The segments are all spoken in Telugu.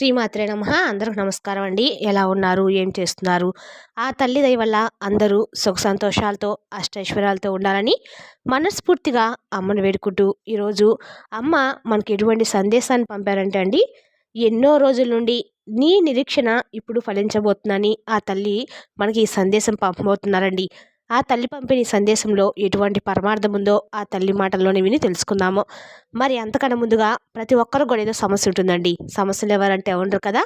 శ్రీమాత్రే నమ. అందరికి నమస్కారం అండి. ఎలా ఉన్నారు? ఏం చేస్తున్నారు? ఆ తల్లి దయ వల్ల అందరూ సుఖ సంతోషాలతో అష్టైశ్వర్యాలతో ఉండాలని మనస్ఫూర్తిగా అమ్మను వేడుకుంటూ ఈరోజు అమ్మ మనకి ఎటువంటి సందేశాన్ని పంపారంటే అండి ఎన్నో రోజుల నుండి నీ నిరీక్షణ ఇప్పుడు ఫలించబోతుందని ఆ తల్లి మనకి ఈ సందేశం పంపబోతున్నారండి. ఆ తల్లి పంపిణీ సందేశంలో ఎటువంటి పరమార్థం ఉందో ఆ తల్లి మాటల్లోనే విని తెలుసుకుందాము. మరి అంతకన్నా ముందుగా ప్రతి ఒక్కరు కూడా ఏదో సమస్య ఉంటుందండి. సమస్యలు ఎవరంటే ఉండరు కదా?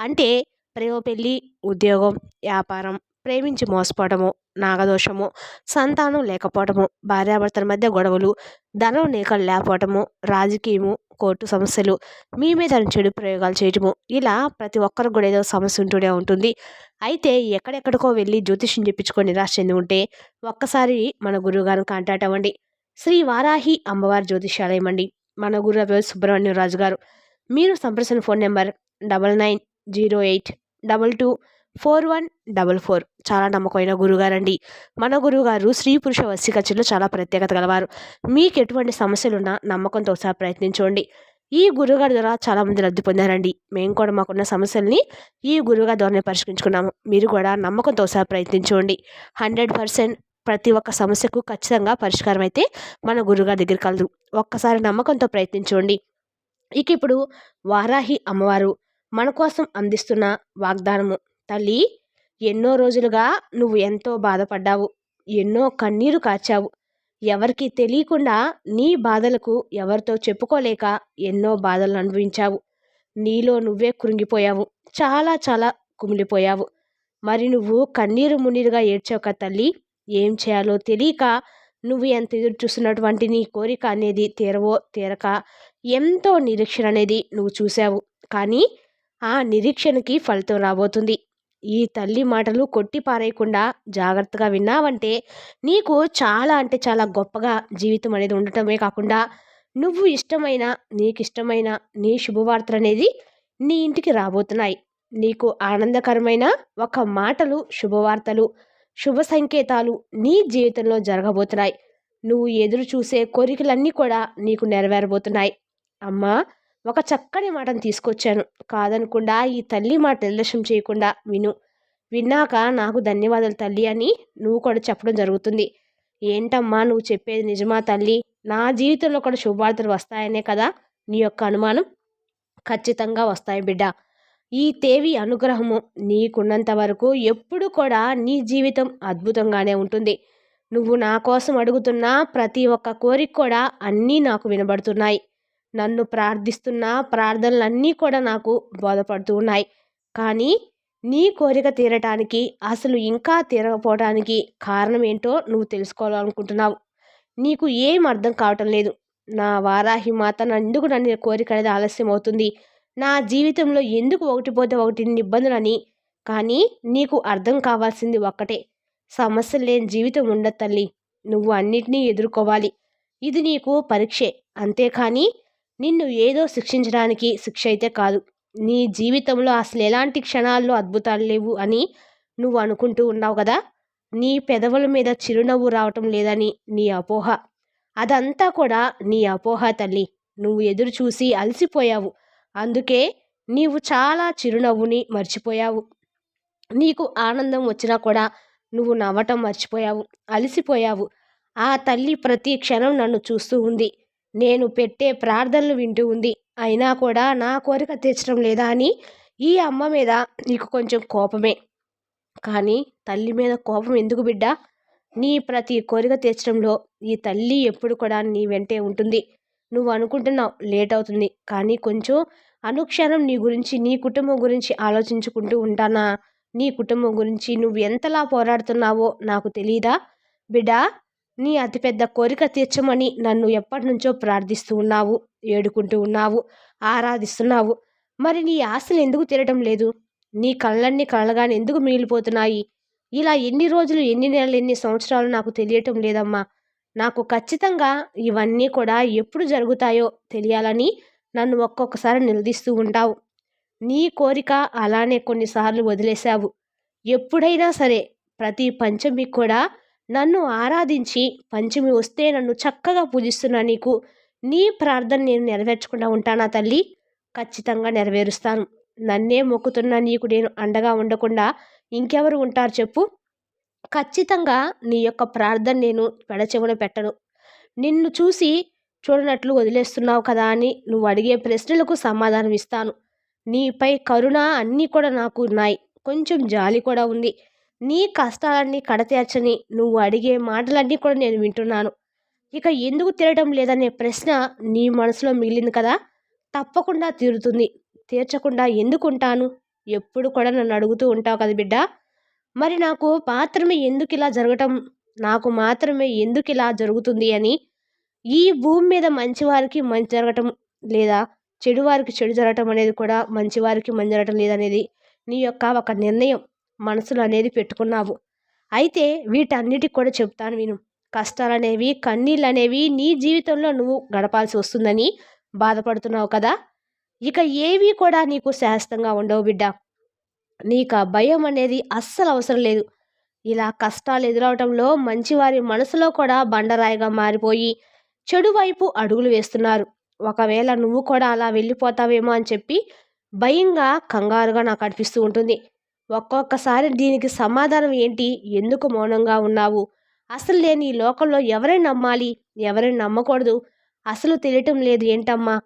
అంటే ప్రేమ పెళ్ళి ఉద్యోగం వ్యాపారం ప్రేమించి మోసపోవడము నాగదోషము సంతానం లేకపోవడము భార్యాభర్తల మధ్య గొడవలు ధనం నీకలు లేకపోవటము రాజకీయము కోర్టు సమస్యలు మీ మీద చెడు ప్రయోగాలు చేయటము. ఇలా ప్రతి ఒక్కరికి కూడా ఏదో సమస్య ఉంటూనే ఉంటుంది. అయితే ఎక్కడెక్కడికో వెళ్ళి జ్యోతిష్యం చెప్పించుకొని నిరాశ చెంది ఉంటే ఒక్కసారి మన గురువుగారు కాంటాక్ట్ అవ్వండి. శ్రీ వారాహి అమ్మవారి జ్యోతిష్యాలయం అండి. మన గురువు సుబ్రహ్మణ్యం రాజు గారు మీరు సంప్రదించిన phone number double nine zero eight double two four one double four. చాలా నమ్మకమైన గురుగారండి. మన గురుగారు స్త్రీ పురుష వశీకచలో చాలా ప్రత్యేకత గలవారు. మీకు ఎటువంటి సమస్యలున్నా నమ్మకంతో ఒకసారి ప్రయత్నించండి. ఈ గురుగారి ద్వారా చాలామంది లబ్ధి పొందారండి. మేము కూడా మాకున్న సమస్యల్ని ఈ గురుగారి ద్వారానే పరిష్కరించుకున్నాము. మీరు కూడా నమ్మకంతో ఒకసారి ప్రయత్నించండి. హండ్రెడ్ పర్సెంట్ ప్రతి ఒక్క సమస్యకు ఖచ్చితంగా పరిష్కారం అయితే మన గురుగారి దగ్గర కలదు ఒక్కసారి నమ్మకంతో ప్రయత్నించండి. ఇక ఇప్పుడు వారాహి అమ్మవారు మన కోసం అందిస్తున్న వాగ్దానము. తల్లి ఎన్నో రోజులుగా నువ్వు ఎంతో బాధపడ్డావు. ఎన్నో కన్నీరు కాచావు ఎవరికి తెలియకుండా నీ బాధలకు ఎవరితో చెప్పుకోలేక ఎన్నో బాధలు అనుభవించావు. నీలో నువ్వే కృంగిపోయావు. చాలా చాలా కుమిలిపోయావు. మరి నువ్వు కన్నీరు మున్నీరుగా ఏడ్చావు తల్లి? ఏం చేయాలో తెలియక నువ్వు ఎంత ఎదురు చూస్తున్నటువంటి నీ కోరిక అనేది తీరవో తీరక ఎంతో నిరీక్షణ అనేది నువ్వు చూసావు కానీ ఆ నిరీక్షణకి ఫలితం రాబోతుంది. ఈ తల్లి మాటలు కొట్టి పారేయకుండా జాగ్రత్తగా విన్నావంటే నీకు చాలా అంటే చాలా గొప్పగా జీవితం అనేది ఉండటమే కాకుండా నువ్వు ఇష్టమైన నీకు ఇష్టమైన నీ శుభవార్తలు అనేది నీ ఇంటికి రాబోతున్నాయి. నీకు ఆనందకరమైన ఒక మాటలు శుభవార్తలు శుభ సంకేతాలు నీ జీవితంలో జరగబోతున్నాయి. నువ్వు ఎదురు చూసే కోరికలన్నీ కూడా నీకు నెరవేరబోతున్నాయి. అమ్మా ఒక చక్కని మాటను తీసుకొచ్చాను. కాదనకుండా ఈ తల్లి మాట నిర్లక్ష్యం చేయకుండా విను. విన్నాక నాకు ధన్యవాదాలు తల్లి అని నువ్వు కూడా చెప్పడం జరుగుతుంది. ఏంటమ్మా నువ్వు చెప్పేది నిజమా తల్లి? నా జీవితంలో కూడా శుభవార్తలు వస్తాయనే కదా నీ యొక్క అనుమానం? ఖచ్చితంగా వస్తాయి బిడ్డ. ఈ దేవి అనుగ్రహము నీకున్నంత వరకు ఎప్పుడు కూడా నీ జీవితం అద్భుతంగానే ఉంటుంది. నువ్వు నా కోసం అడుగుతున్న ప్రతి ఒక్క కోరిక కూడా అన్నీ నాకు వినబడుతున్నాయి. నన్ను ప్రార్థిస్తున్న ప్రార్థనలన్నీ కూడా నాకు బోధపడుతూ ఉన్నాయి. కానీ నీ కోరిక తీరటానికి అసలు ఇంకా తీరకపోవడానికి కారణం ఏంటో నువ్వు తెలుసుకోవాలనుకుంటున్నావు. నీకు ఏం అర్థం కావటం లేదు. నా వారాహి మాత ఎందుకు నన్ను కోరిక అనేది ఆలస్యం అవుతుంది. నా జీవితంలో ఎందుకు ఒకటి పోతే ఒకటి ఇబ్బందులని కానీ నీకు అర్థం కావాల్సింది ఒక్కటే. సమస్య లేని జీవితం ఉండదు తల్లి. నువ్వు అన్నిటినీ ఎదుర్కోవాలి. ఇది నీకు పరీక్షే. అంతేకాని నిన్ను ఏదో శిక్షించడానికి శిక్ష అయితే కాదు. నీ జీవితంలో అసలు ఎలాంటి క్షణాల్లో అద్భుతాలు లేవు అని నువ్వు అనుకుంటూ ఉన్నావు కదా? నీ పెదవుల మీద చిరునవ్వు రావటం లేదని నీ అపోహ. అదంతా కూడా నీ అపోహ తల్లి. నువ్వు ఎదురు చూసి అలసిపోయావు. అందుకే నీవు చాలా చిరునవ్వుని మర్చిపోయావు. నీకు ఆనందం వచ్చినా కూడా నువ్వు నవ్వటం మర్చిపోయావు. అలసిపోయావు. ఆ తల్లి ప్రతి క్షణం నన్ను చూస్తూ ఉంది. నేను పెట్టే ప్రార్థనలు వింటూ ఉంది. అయినా కూడా నా కోరిక తీర్చడం లేదా అని ఈ అమ్మ మీద నీకు కొంచెం కోపమే. కానీ తల్లి మీద కోపం ఎందుకు బిడ్డ? నీ ప్రతి కోరిక తీర్చడంలో ఈ తల్లి ఎప్పుడు కూడా నీ వెంటే ఉంటుంది. నువ్వు అనుకుంటున్నావు లేట్ అవుతుంది. కానీ కొంచెం అనుక్షణం నీ గురించి నీ కుటుంబం గురించి ఆలోచించుకుంటూ ఉంటానా? నీ కుటుంబం గురించి నువ్వు ఎంతలా పోరాడుతున్నావో నాకు తెలీదా? బిడ్డా నీ అతిపెద్ద కోరిక తీర్చమని నన్ను ఎప్పటి నుంచో ప్రార్థిస్తూ ఉన్నావు ఏడుకుంటూ ఉన్నావు ఆరాధిస్తున్నావు. మరి నీ ఆశలు ఎందుకు తీరటం లేదు? నీ కళ్ళన్నీ కళ్ళగానే ఎందుకు మిగిలిపోతున్నాయి? ఇలా ఎన్ని రోజులు ఎన్ని నెలలు ఎన్ని సంవత్సరాలు నాకు తెలియటం లేదమ్మా. నాకు ఖచ్చితంగా ఇవన్నీ కూడా ఎప్పుడు జరుగుతాయో తెలియాలని నన్ను ఒక్కొక్కసారి నిలదీస్తూ ఉంటావు. నీ కోరిక అలానే కొన్నిసార్లు వదిలేశావు. ఎప్పుడైనా సరే ప్రతి పంచమి కూడా నన్ను ఆరాధించి పంచమి వస్తే నన్ను చక్కగా పూజిస్తున్నా నీకు నీ ప్రార్థన నేను నెరవేర్చకుండా ఉంటానా తల్లి? ఖచ్చితంగా నెరవేరుస్తాను. నన్నే మొక్కుతున్నా నీకు నేను అండగా ఉండకుండా ఇంకెవరు ఉంటారు చెప్పు? ఖచ్చితంగా నీ యొక్క ప్రార్థన నేను పెడచెవున పెట్టను. నిన్ను చూసి చూడనట్లు వదిలేస్తున్నావు కదా అని నువ్వు అడిగే ప్రశ్నలకు సమాధానం ఇస్తాను. నీపై కరుణ అన్నీ కూడా నాకు ఉన్నాయి. కొంచెం జాలి కూడా ఉంది. నీ కష్టాలన్నీ కడతీర్చని నువ్వు అడిగే మాటలన్నీ కూడా నేను వింటున్నాను. ఇక ఎందుకు తిరగడం లేదనే ప్రశ్న నీ మనసులో మిగిలింది కదా? తప్పకుండా తీరుతుంది. తీర్చకుండా ఎందుకుంటాను ఎప్పుడు కూడా నన్ను అడుగుతూ ఉంటావు కదా బిడ్డ. మరి నాకు మాత్రమే ఎందుకు ఇలా జరగటం? నాకు మాత్రమే ఎందుకు ఇలా జరుగుతుంది అని ఈ భూమి మీద మంచివారికి మంచి జరగటం లేదా చెడువారికి చెడు జరగటం అనేది కూడా మంచివారికి మంచి జరగటం లేదనేది నీ యొక్క ఒక నిర్ణయం. మనసులు అనేది పెట్టుకున్నావు. అయితే వీటన్నిటికి కూడా చెప్తాను విను. కష్టాలు అనేవి కన్నీళ్ళు అనేవి నీ జీవితంలో నువ్వు గడపాల్సి వస్తుందని బాధపడుతున్నావు కదా? ఇక ఏవి కూడా నీకు శాశ్వతంగా ఉండవు బిడ్డ. నీకు ఆ భయం అనేది అస్సలు అవసరం లేదు. ఇలా కష్టాలు ఎదురవటంలో మంచివారి మనసులో కూడా బండరాయిగా మారిపోయి చెడు వైపు అడుగులు వేస్తున్నారు. ఒకవేళ నువ్వు కూడా అలా వెళ్ళిపోతావేమో అని చెప్పి భయంగా కంగారుగా నాకు అనిపిస్తూ ఉంటుంది. ఒక్కొక్కసారి దీనికి సమాధానం ఏంటి? ఎందుకు మౌనంగా ఉన్నావు? అసలు లేని ఈ లోకంలో ఎవరిని నమ్మాలి? ఎవరిని నమ్మకూడదు? అసలు తెలియటం లేదు ఏంటమ్మా?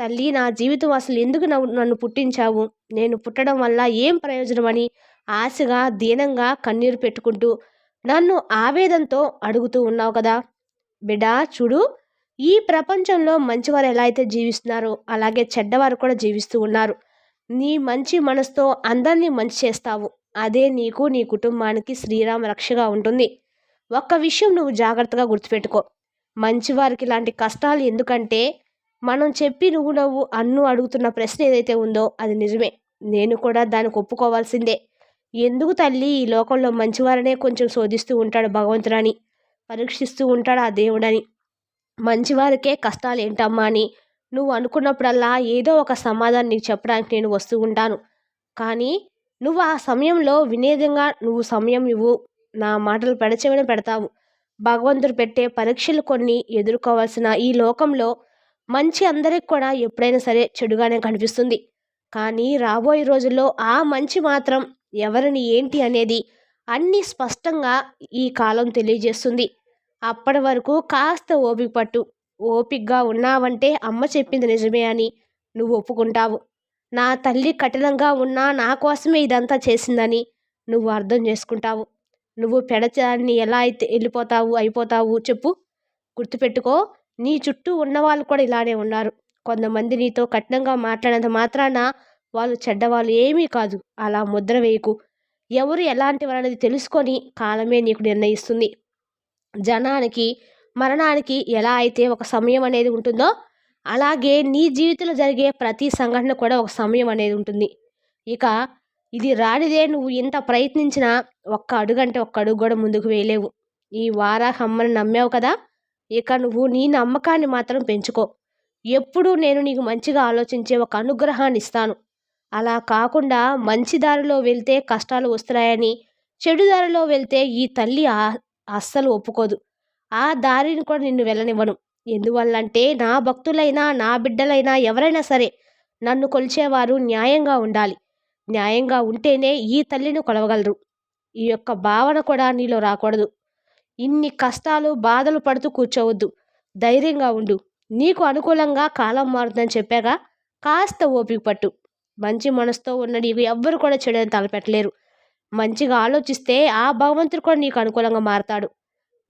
తల్లి నా జీవితం అసలు ఎందుకు నన్ను పుట్టించావు? నేను పుట్టడం వల్ల ఏం ప్రయోజనం అని ఆశగా దీనంగా కన్నీరు పెట్టుకుంటూ నన్ను ఆవేదంతో అడుగుతూ ఉన్నావు కదా? బిడా చూడు ఈ ప్రపంచంలో మంచివారు ఎలా అయితే జీవిస్తున్నారో అలాగే చెడ్డవారు కూడా జీవిస్తూ ఉన్నారు. నీ మంచి మనసుతో అందరినీ మంచి చేస్తావు. అదే నీకు నీ కుటుంబానికి శ్రీరామ రక్షగా ఉంటుంది. ఒక్క విషయం నువ్వు జాగ్రత్తగా గుర్తుపెట్టుకో. మంచివారికి ఇలాంటి కష్టాలు ఎందుకంటే మనం చెప్పి నువ్వు నువ్వు అన్ను అడుగుతున్న ప్రశ్న ఏదైతే ఉందో అది నిజమే. నేను కూడా దానికి ఒప్పుకోవాల్సిందే. ఎందుకు తల్లి ఈ లోకంలో మంచివారనే కొంచెం శోధిస్తూ ఉంటాడు భగవంతుడని పరీక్షిస్తూ ఉంటాడు ఆ దేవుడని. మంచివారికే కష్టాలు ఏంటమ్మా అని నువ్వు అనుకున్నప్పుడల్లా ఏదో ఒక సమాధానం నీకు చెప్పడానికి నేను వస్తూ ఉంటాను. కానీ నువ్వు ఆ సమయంలో వినేదంగా నువ్వు సమయం ఇవ్వు. నా మాటలు పెడచెవిన పెడతావు. భగవంతుడు పెట్టే పరీక్షలు కొన్ని ఎదుర్కోవాల్సిన ఈ లోకంలో మంచి అందరికి కూడా ఎప్పుడైనా సరే చెడుగానే కనిపిస్తుంది. కానీ రాబోయే రోజుల్లో ఆ మంచి మాత్రం ఎవరిని ఏంటి అనేది అన్నీ స్పష్టంగా ఈ కాలం తెలియజేస్తుంది. అప్పటి వరకు కాస్త ఓపిక పట్టు. ఓపిగ్గా ఉన్నావంటే అమ్మ చెప్పింది నిజమే అని నువ్వు ఒప్పుకుంటావు. నా తల్లి కఠినంగా ఉన్నా నా కోసమే ఇదంతా చేసిందని నువ్వు అర్థం చేసుకుంటావు. నువ్వు పెడచాన్ని ఎలా అయితే వెళ్ళిపోతావు అయిపోతావు చెప్పు. గుర్తుపెట్టుకో నీ చుట్టూ ఉన్నవాళ్ళు కూడా ఇలానే ఉన్నారు. కొంతమంది నీతో కఠినంగా మాట్లాడినంత మాత్రాన వాళ్ళు చెడ్డవాళ్ళు ఏమీ కాదు. అలా ముద్ర వేయకు. ఎవరు ఎలాంటి వాళ్ళనేది తెలుసుకొని కాలమే నీకు నిర్ణయిస్తుంది. జనానికి మరణానికి ఎలా అయితే ఒక సమయం అనేది ఉంటుందో అలాగే నీ జీవితంలో జరిగే ప్రతి సంఘటన కూడా ఒక సమయం అనేది ఉంటుంది. ఇక ఇది రానిదే నువ్వు ఎంత ప్రయత్నించినా ఒక్క అడుగంటే ఒక్క అడుగు కూడా ముందుకు వేయలేవు. ఈ వారాహమ్మని నమ్మావు కదా? ఇక నువ్వు నీ నమ్మకాన్ని మాత్రం పెంచుకో. ఎప్పుడూ నేను నీకు మంచిగా ఆలోచించే ఒక అనుగ్రహాన్ని ఇస్తాను. అలా కాకుండా మంచి దారిలో వెళ్తే కష్టాలు వస్తున్నాయని చెడు దారిలో వెళ్తే ఈ తల్లి అస్సలు ఒప్పుకోదు. ఆ దారిని కూడా నిన్ను వెళ్ళనివ్వను. ఎందువల్లంటే నా భక్తులైనా నా బిడ్డలైనా ఎవరైనా సరే నన్ను కొలిచేవారు న్యాయంగా ఉండాలి. న్యాయంగా ఉంటేనే ఈ తల్లిని కొలవగలరు. ఈ యొక్క భావన కూడా నీలో రాకూడదు. ఇన్ని కష్టాలు బాధలు పడుతూ కూర్చోవద్దు. ధైర్యంగా ఉండు. నీకు అనుకూలంగా కాలం మారుతుందని చెప్పాగా. కాస్త ఓపిక పట్టు. మంచి మనసుతో ఉన్న నీకు ఎవ్వరు కూడా చెడని తలపెట్టలేరు. మంచిగా ఆలోచిస్తే ఆ భగవంతుడు కూడా నీకు అనుకూలంగా మారతాడు.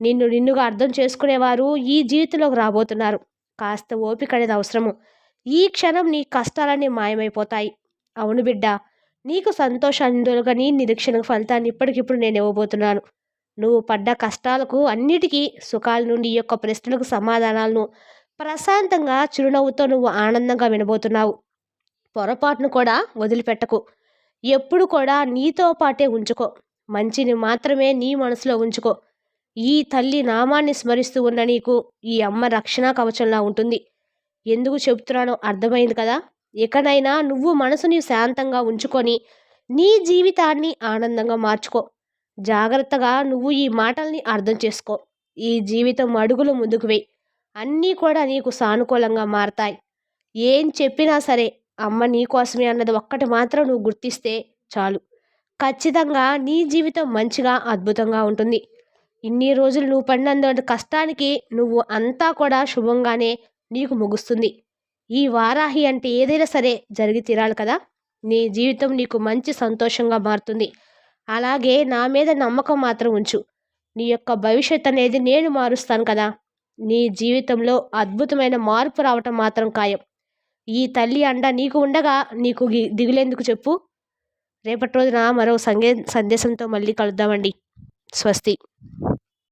నిన్ను నిన్నుగా అర్థం చేసుకునేవారు ఈ జీవితంలోకి రాబోతున్నారు. కాస్త ఓపిక అనేది అవసరము. ఈ క్షణం నీ కష్టాలన్నీ మాయమైపోతాయి. అవును బిడ్డ నీకు సంతోషాన్ని దొరకని నిరీక్షణ ఫలితాన్ని ఇప్పటికిప్పుడు నేను ఇవ్వబోతున్నాను. నువ్వు పడ్డ కష్టాలకు అన్నిటికీ సుఖాల నుండి ఈ యొక్క ప్రశ్నలకు సమాధానాలను ప్రశాంతంగా చిరునవ్వుతో నువ్వు ఆనందంగా వినబోతున్నావు. పొరపాటును కూడా వదిలిపెట్టకు. ఎప్పుడు కూడా నీతో పాటే ఉంచుకో. మంచిని మాత్రమే నీ మనసులో ఉంచుకో. ఈ తల్లి నామాన్ని స్మరిస్తూ ఉన్న నీకు ఈ అమ్మ రక్షణ కవచంలా ఉంటుంది. ఎందుకు చెబుతున్నానో అర్థమైంది కదా? ఎక్కడైనా నువ్వు మనసుని శాంతంగా ఉంచుకొని నీ జీవితాన్ని ఆనందంగా మార్చుకో. జాగ్రత్తగా నువ్వు ఈ మాటల్ని అర్థం చేసుకో. ఈ జీవితం అడుగులు ముందుకు వేయి. అన్నీ కూడా నీకు సానుకూలంగా మారతాయి. ఏం చెప్పినా సరే అమ్మ నీ కోసమే అన్నది ఒక్కటి మాత్రం నువ్వు గుర్తిస్తే చాలు. ఖచ్చితంగా నీ జీవితం మంచిగా అద్భుతంగా ఉంటుంది. ఇన్ని రోజులు నువ్వు పడినంత కష్టానికి నువ్వు అంతా కూడా శుభంగానే నీకు ముగుస్తుంది. ఈ వారాహి అంటే ఏదైనా సరే జరిగి తీరాలి కదా? నీ జీవితం నీకు మంచి సంతోషంగా మారుతుంది. అలాగే నా మీద నమ్మకం మాత్రం ఉంచు. నీ యొక్క భవిష్యత్ అనేది నేను మారుస్తాను కదా? నీ జీవితంలో అద్భుతమైన మార్పు రావటం మాత్రం ఖాయం. ఈ తల్లి అండ నీకు ఉండగా నీకు దిగులేందుకు చెప్పు. రేపటి రోజున మరో సంగే సందేశంతో మళ్ళీ కలుద్దామండి. స్వస్తి.